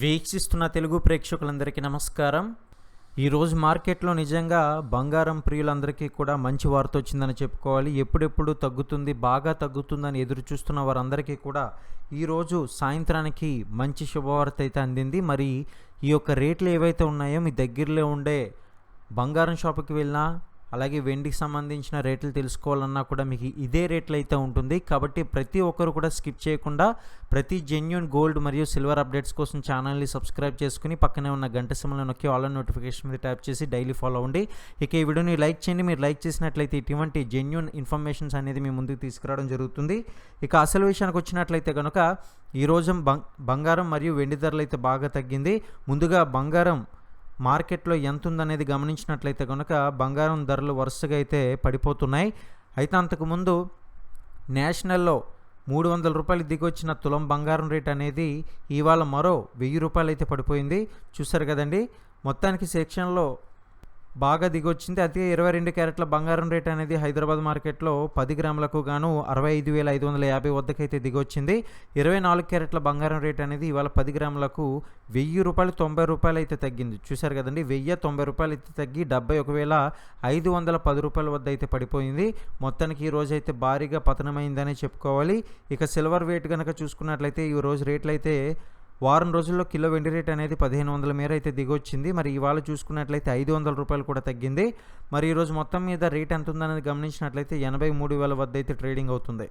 వీక్షిస్తున్న తెలుగు ప్రేక్షకులందరికీ నమస్కారం. ఈరోజు మార్కెట్లో నిజంగా బంగారం ప్రియులందరికీ కూడా మంచి వార్త వచ్చిందని చెప్పుకోవాలి. ఎప్పుడెప్పుడు తగ్గుతుంది బాగా తగ్గుతుందని ఎదురు చూస్తున్న వారందరికీ కూడా ఈరోజు సాయంత్రానికి మంచి శుభవార్త అయితే అందింది. మరి ఈ యొక్క రేట్లు ఏవైతే ఉన్నాయో మీ దగ్గరలో ఉండే బంగారం షాపుకి వెళ్ళినా అలాగే వెండికి సంబంధించిన రేట్లు తెలుసుకోవాలన్నా కూడా మీకు ఇదే రేట్లు అయితే ఉంటుంది. కాబట్టి ప్రతి ఒక్కరు కూడా స్కిప్ చేయకుండా ప్రతి జెన్యున్ గోల్డ్ మరియు సిల్వర్ అప్డేట్స్ కోసం ఛానల్ని సబ్స్క్రైబ్ చేసుకుని పక్కనే ఉన్న గంట సమయంలో నొక్కి ఆల్ నోటిఫికేషన్ మీద ట్యాప్ చేసి డైలీ ఫాలో అవ్వండి. ఇక ఈ వీడియోని లైక్ చేయండి. మీరు లైక్ చేసినట్లయితే ఇటువంటి జెన్యున్ ఇన్ఫర్మేషన్స్ అనేది మీ ముందుకు తీసుకురావడం జరుగుతుంది. ఇక అసలు విషయానికి వచ్చినట్లయితే కనుక ఈరోజు బంగ్ బంగారం మరియు వెండి ధరలు అయితే బాగా తగ్గింది. ముందుగా బంగారం మార్కెట్లో ఎంత ఉందనేది గమనించినట్లయితే కనుక బంగారం ధరలు వరుసగా అయితే పడిపోతున్నాయి. అయితే అంతకుముందు నేషనల్లో మూడు వందల రూపాయలు దిగొచ్చిన తులం బంగారం రేట్ అనేది ఇవాళ మరో వెయ్యి రూపాయలు అయితే పడిపోయింది. చూసారు కదండి? మొత్తానికి సెక్షన్లో బాగా దిగొచ్చింది. అయితే ఇరవై రెండు క్యారెట్ల బంగారం రేట్ అనేది హైదరాబాద్ మార్కెట్లో పది గ్రాములకు గాను అరవై ఐదు వేల ఐదు వందల యాభై వద్దకైతే దిగొచ్చింది. ఇరవై నాలుగు క్యారెట్ల బంగారం రేట్ అనేది ఇవాళ పది గ్రాములకు వెయ్యి రూపాయలు తొంభై రూపాయలు అయితే తగ్గింది. చూశారు కదండి వెయ్యి తొంభై రూపాయలు అయితే తగ్గి డెబ్బై ఒక వేల ఐదు వందల పది రూపాయల వద్ద అయితే పడిపోయింది. మొత్తానికి ఈ రోజు అయితే భారీగా పతనమైందని చెప్పుకోవాలి. ఇక సిల్వర్ వెయిట్ కనుక చూసుకున్నట్లయితే ఈ రోజు రేట్లు అయితే వారం రోజుల్లో కిలో వెండి రేట్ అనేది పదిహేను వందల మేర అయితే దిగొచ్చింది. మరి ఇవాళ చూసుకున్నట్లయితే ఐదు వందల రూపాయలు కూడా తగ్గింది. మరి ఈరోజు మొత్తం మీద రేట్ ఎంత ఉందనేది గమనించినట్లయితే ఎనభై మూడు వేల వద్ద అయితే ట్రేడింగ్ అవుతుంది.